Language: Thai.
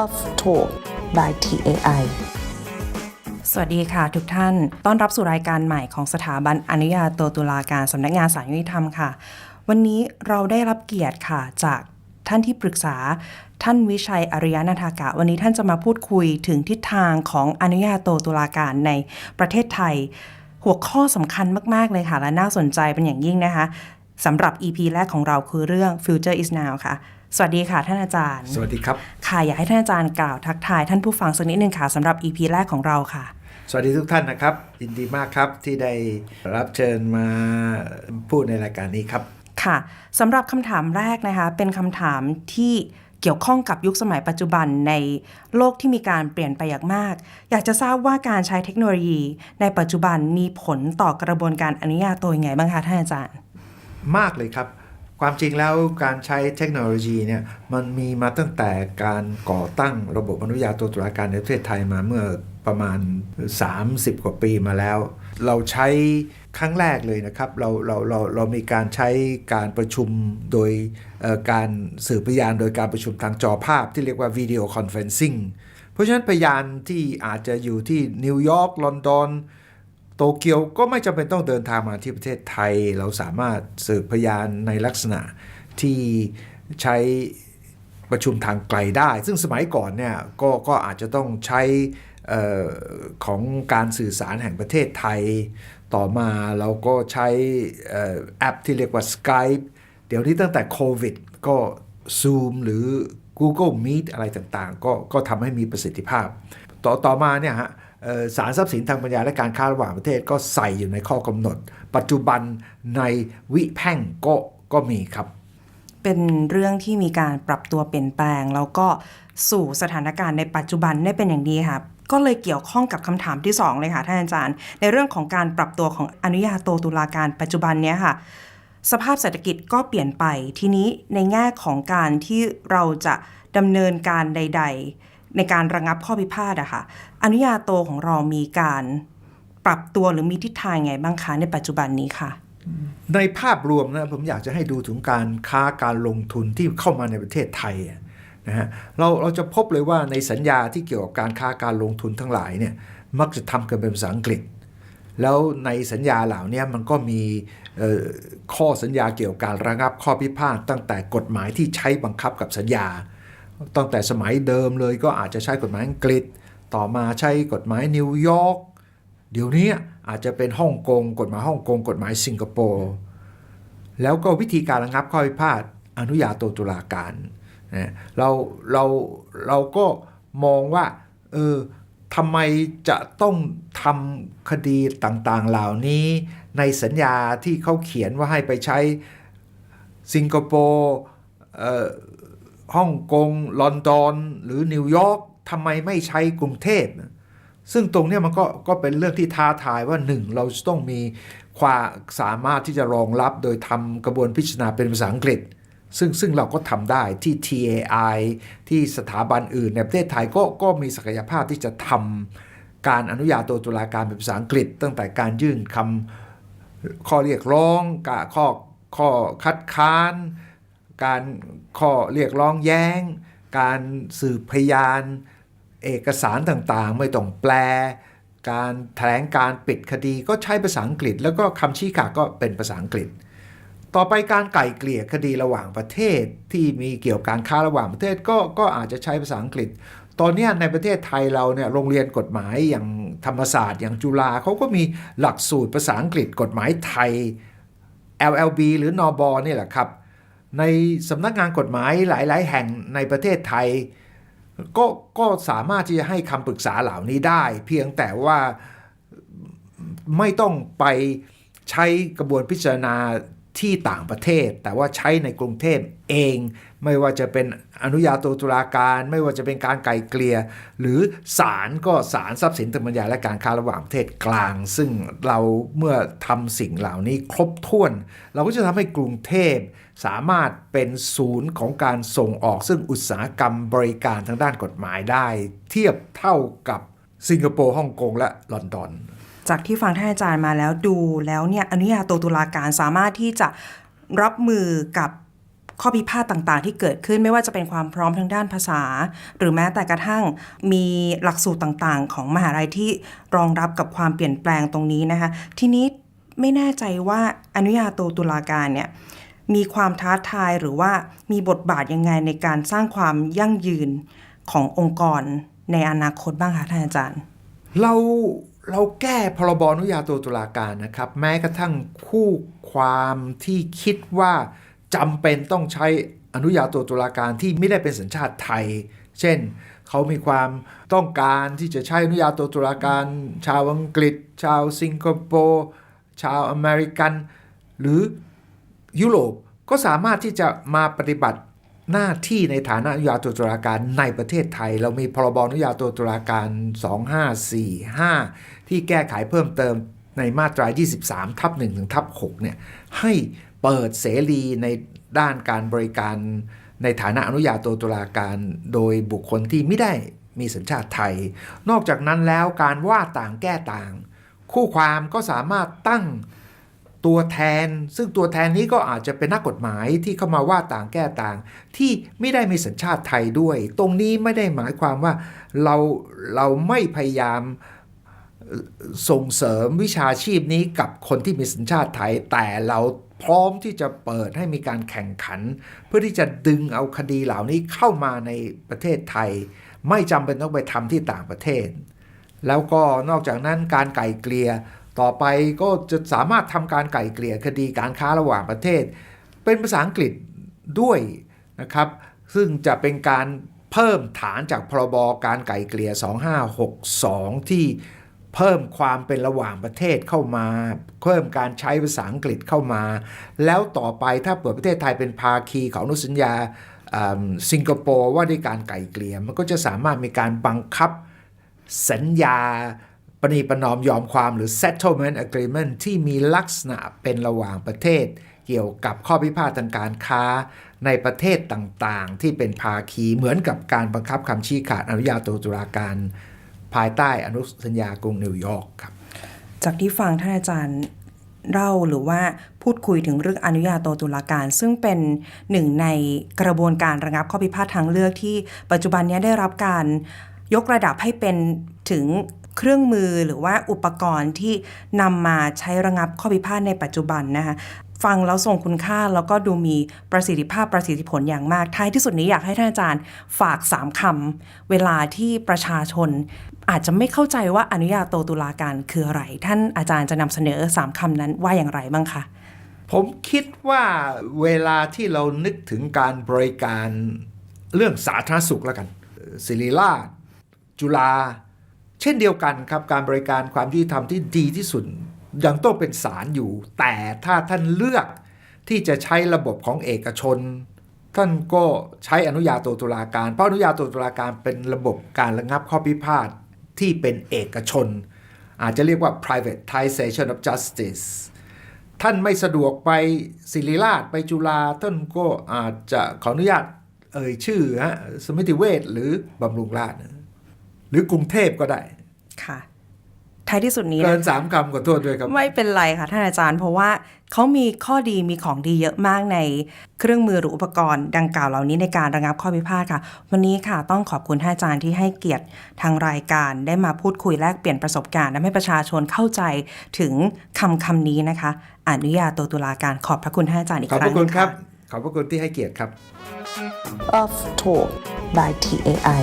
of Talk by TAI สวัสดีค่ะทุกท่าน ต้อนรับสู่รายการใหม่ของสถาบันอนุญาโตตุลาการสำนักงานสารยุติธรรมค่ะ วันนี้เราได้รับเกียรติค่ะจากท่านที่ปรึกษาท่านวิชัยอริยนาทากะ วันนี้ท่านจะมาพูดคุยถึงทิศทางของอนุญาโตตุลาการในประเทศไทย หัวข้อสำคัญมาก ๆ เลยค่ะ และน่าสนใจเป็นอย่างยิ่งนะคะสำหรับ EP แรกของเราคือเรื่อง Future is now ค่ะ สวัสดีค่ะท่านอาจารย์ สวัสดีครับ ค่ะอยากให้ท่านอาจารย์กล่าวทักทายท่านผู้ฟังสักนิดนึงค่ะสำหรับ EP แรกของเราค่ะ สวัสดีทุกท่านนะครับยินดีมากครับที่ได้รับเชิญมาพูดในรายการนี้ครับ ค่ะสำหรับคำถามแรกนะคะ เป็นคำถามที่เกี่ยวข้องกับยุคสมัยปัจจุบันในโลกที่มีการเปลี่ยนไปอย่างมาก อยากจะทราบว่าการใช้เทคโนโลยี ในปัจจุบันมีผลต่อกระบวนการอนุญาโตยังไงบ้างคะท่านอาจารย์ มากเลยครับ ความจริงแล้วการใช้เทคโนโลยีเนี่ยมันมีมาตั้งแต่การก่อตั้งระบบอนุญาโตตุลาการในประเทศไทยมาเมื่อประมาณ 30 กว่าปีมาแล้ว เราใช้ครั้งแรกเลยนะครับเราเราเราเรามีการใช้การประชุมโดยการสื่อพยานโดยการประชุมทางจอภาพที่เรียกว่าวิดีโอคอนเฟรนซิ่งเพราะฉะนั้นพยานที่อาจจะอยู่ที่นิวยอร์กลอนดอน โตเกียวก็ไม่จำเป็นต้องเดินทางมาที่ประเทศไทย เราสามารถสืบพยานในลักษณะที่ใช้ประชุมทางไกลได้ ซึ่งสมัยก่อนเนี่ยกก็อาจจะต้องใช้ออของการสื่อสารแห่งประเทศไทย ต่อมาเราก็ใช้แอปที่เรียกว่า Skype เดี๋ยวนี้ตั้งแต่โควิดก็ Zoom หรือ Google Meet อะไรต่างๆ ก็ก็ทำให้มีประสิทธิภาพ ต่อต่อมาเนี่ยฮะ สารทรัพย์สินทางปัญญาและการค้าระหว่างประเทศก็ใส่อยู่ในข้อกำหนด ปัจจุบันในวิแพ่งก็ก็มีครับ เป็นเรื่องที่มีการปรับตัวเปลี่ยนแปลง แล้วก็สู่สถานการณ์ในปัจจุบันได้เป็นอย่างดีค่ะก็เลยเกี่ยวข้องกับคำถามที่ 2 เลยค่ะท่านอาจารย์ ในเรื่องของการปรับตัวของอนุญาโตตุลาการปัจจุบันเนี้ยค่ะ สภาพเศรษฐกิจก็เปลี่ยนไปทีนี้ในแง่ของการที่เราจะดำเนินการใด ๆ ในการระงับข้อพิพาทอะค่ะอนุญาโตของเรามีการปรับตัวหรือมีทิศทางไงบ้างคะในปัจจุบันนี้ค่ะ ในภาพรวมนะผมอยากจะให้ดูถึงการค้าการลงทุนที่เข้ามาในประเทศไทยนะฮะเราเราจะพบเลยว่าในสัญญาที่เกี่ยวกับการค้าการลงทุนทั้งหลายเนี่ยมักจะทำกันเป็นภาษาอังกฤษ แล้วในสัญญาเหล่านี้มันก็มีข้อสัญญาเกี่ยวกับการระงับข้อพิพาทตั้งแต่กฎหมายที่ใช้บังคับกับสัญญา ตั้งแต่สมัยเดิมเลยก็อาจจะใช้กฎหมายอังกฤษ ต่อมาใช้กฎหมายนิวยอร์กเดี๋ยวนี้อาจจะเป็นฮ่องกงกฎหมายฮ่องกงกฎหมายสิงคโปร์แล้วก็วิธีการระงับข้อพิพาทอนุญาโตตุลาการนะเราเราเราก็มองว่าเออทำไมจะต้องทำคดีต่างๆเหล่านี้ ในสัญญาที่เขาเขียนว่าให้ไปใช้สิงคโปร์ ฮ่องกง ลอนดอน หรือนิวยอร์กทำไมไม่ใช้กรุงเทพ ซึ่งตรงนี้มันก็ก็เป็นเรื่องที่ท้าทายว่าหนึ่งเราต้องมีความสามารถที่จะรองรับโดยทำกระบวนพิจารณาเป็นภาษาอังกฤษ ซึ่งซึ่งเราก็ทำได้ที่ TAI ที่สถาบันอื่นในประเทศไทยก็ก็มีศักยภาพที่จะทำการอนุญาโตตุลาการเป็นภาษาอังกฤษ ตั้งแต่การยื่นคำข้อเรียกร้องกข้อข้อคัดค้าน การข้อเรียกร้องแย้ง การสืบพยาน เอกสารต่างๆ ไม่ต้องแปล การแถลงการปิดคดีก็ใช้ภาษาอังกฤษ แล้วก็คำชี้ขาดก็เป็นภาษาอังกฤษ ต่อไปการไก่เกลี่ยคดีระหว่างประเทศที่มีเกี่ยวกับการค้าระหว่างประเทศก็ก็อาจจะใช้ภาษาอังกฤษ ตอนนี้ในประเทศไทยเราเนี่ยโรงเรียนกฎหมายอย่างธรรมศาสตร์ อย่างจุฬาเขาก็มีหลักสูตรภาษาอังกฤษ กฎหมายไทย LLB หรือนอบอนี่แหละครับ ในสำนักงานกฎหมายหลาย ๆ แห่งในประเทศไทย ก็ก็สามารถที่จะให้คำปรึกษาเหล่านี้ได้ เพียงแต่ว่าไม่ต้องไปใช้กระบวนพิจารณา ที่ต่างประเทศ แต่ว่าใช้ในกรุงเทพเอง ไม่ว่าจะเป็นอนุญาโตตุลาการ ไม่ว่าจะเป็นการไกลเกลี่ยหรือศาลก็ศาลทรัพย์สินทางปัญญาและการค้าระหว่างประเทศกลาง ซึ่งเราเมื่อทำสิ่งเหล่านี้ครบถ้วน เราก็จะทำให้กรุงเทพสามารถเป็นศูนย์ของการส่งออก ซึ่งอุตสาหกรรมบริการทางด้านกฎหมายได้ เทียบเท่ากับสิงคโปร์ฮ่องกงและลอนดอน จากที่ฟังท่านอาจารย์มาแล้วดูแล้วเนี่ยอนุญาโตตุลาการสามารถที่จะรับมือกับข้อพิพาทต่างๆ ที่เกิดขึ้นไม่ว่าจะเป็นความพร้อมทางด้านภาษา หรือแม้แต่กระทั่งมีหลักสูตรต่างๆ ของมหาลัยที่รองรับกับความเปลี่ยนแปลงตรงนี้นะคะ ทีนี้ไม่แน่ใจว่าอนุญาโตตุลาการเนี่ยมีความท้าทายหรือว่ามีบทบาทยังไงในการสร้างความยั่งยืนขององค์กรในอนาคตบ้างคะท่านอาจารย์ เรา เราแก้พรบอนุญาโตตุลาการนะครับ แม้กระทั่งคู่ความที่คิดว่าจำเป็นต้องใช้อนุญาโตตุลาการที่ไม่ได้เป็นสัญชาติไทย เช่น เขามีความต้องการที่จะใช้อนุญาโตตุลาการ ชาวอังกฤษ ชาวสิงคโปร์ชาวอเมริกัน หรือยุโรปก็สามารถที่จะมาปฏิบัติ หน้าที่ในฐานะอนุญาโตตุลาการในประเทศไทย เรามีพรบอนุญาโตตุลาการ 2545 ที่แก้ไขเพิ่มเติมในมาตรา 23 ทับ1ถึงทับ6เนี่ยให้เปิดเสรีในด้านการบริการในฐานะอนุญาโตตุลาการ โดยบุคคลที่ไม่ได้มีสัญชาติไทย นอกจากนั้นแล้วการว่าต่างแก้ต่าง คู่ความก็สามารถตั้ง ตัวแทน ซึ่งตัวแทนนี้ก็อาจจะเป็นนักกฎหมายที่เข้ามาว่าต่างแก้ต่าง ที่ไม่ได้มีสัญชาติไทยด้วย ตรงนี้ไม่ได้หมายความว่าเราเราไม่พยายามส่งเสริมวิชาชีพนี้กับคนที่มีสัญชาติไทย แต่เราพร้อมที่จะเปิดให้มีการแข่งขัน เพื่อที่จะดึงเอาคดีเหล่านี้เข้ามาในประเทศไทย ไม่จำเป็นต้องไปทำที่ต่างประเทศ แล้วก็นอกจากนั้นการไก่เกลี่ย ต่อไปก็จะสามารถทำการไก่เกลี่ยคดีการค้าระหว่างประเทศ เป็นภาษาอังกฤษด้วยนะครับ ซึ่งจะเป็นการเพิ่มฐานจากพรบการไก่เกลี่ย 2562 ที่เพิ่มความเป็นระหว่างประเทศเข้ามา เพิ่มการใช้ภาษาอังกฤษเข้ามา แล้วต่อไปถ้าเปิดประเทศไทยเป็นภาคีของนุสัญญาอ่าสิงคโปร์ว่าด้วยการไก่เกลี่ยมันก็จะสามารถมีการบังคับสัญญา ปณีประนอมยอมความหรือ settlement agreement ที่มีลักษณะเป็นระหว่างประเทศ เกี่ยวกับข้อพิพาททางการค้าในประเทศต่างๆ ที่เป็นภาคีเหมือนกับการบังคับคำชี้ขาดอนุญาโตตุลาการ ภายใต้อนุสัญญากรุงนิวยอร์กครับ จากที่ฟังท่านอาจารย์เล่าหรือว่าพูดคุยถึงเรื่องอนุญาโตตุลาการ ซึ่งเป็นหนึ่งในกระบวนการระงับข้อพิพาททางเลือกที่ปัจจุบันนี้ได้รับการยกระดับให้เป็นถึง เครื่องมือหรือว่าอุปกรณ์ที่นำมาใช้ระงับข้อพิพาทในปัจจุบันนะคะฟังแล้วทรงคุณค่าแล้วก็ดูมีประสิทธิภาพประสิทธิผลอย่างมาก ท้ายที่สุดนี้อยากให้ท่านอาจารย์ฝากสามคำเวลาที่ประชาชน อาจจะไม่เข้าใจว่าอนุญาโตตุลาการคืออะไร ท่านอาจารย์จะนำเสนอสามคำนั้นว่าอย่างไรบ้างคะผมคิดว่าเวลาที่เรานึกถึงการบริการเรื่องสาธารณสุขแล้วกันศิริราชจุฬา เช่นเดียวกันครับการบริการความยุติธรรมที่ดีที่สุดยังต้องเป็นศาลอยู่ แต่ถ้าท่านเลือกที่จะใช้ระบบของเอกชน ท่านก็ใช้อนุญาโตตุลาการ เพราะอนุญาโตตุลาการเป็นระบบการระงับข้อพิพาทที่เป็นเอกชน อาจจะเรียกว่า privatization of justice ท่านไม่สะดวกไปศิริราชไปจุฬาท่านก็อาจจะขออนุญาตเอ่ยชื่อฮะสมิติเวชหรือบำรุงราษฎร์นะ หรือกรุงเทพก็ได้ค่ะท้ายที่สุดนี้เกินะนสามคำขอโทษด้วยครับ ไม่เป็นไรค่ะท่านอาจารย์ เพราะว่าเขามีข้อดีมีของดีเยอะมากในเครื่องมือหรืออุปกรณ์ดังกล่าวเหล่านี้ในการระงับข้อพิพาทค่ะ วันนี้ค่ะต้องขอบคุณท่านอาจารย์ที่ให้เกียรติทางรายการได้มาพูดคุยแลกเปลี่ยนประสบการณ์และให้ประชาชนเข้าใจถึงคำคำนี้นะคะ อนุญาโตตุลาการขอบพระคุณท่านอาจารย์อีกขอบคพรั้งระคุณครับะขอบพระคุณที่ให้เกียรติครับ Off Talk by TAI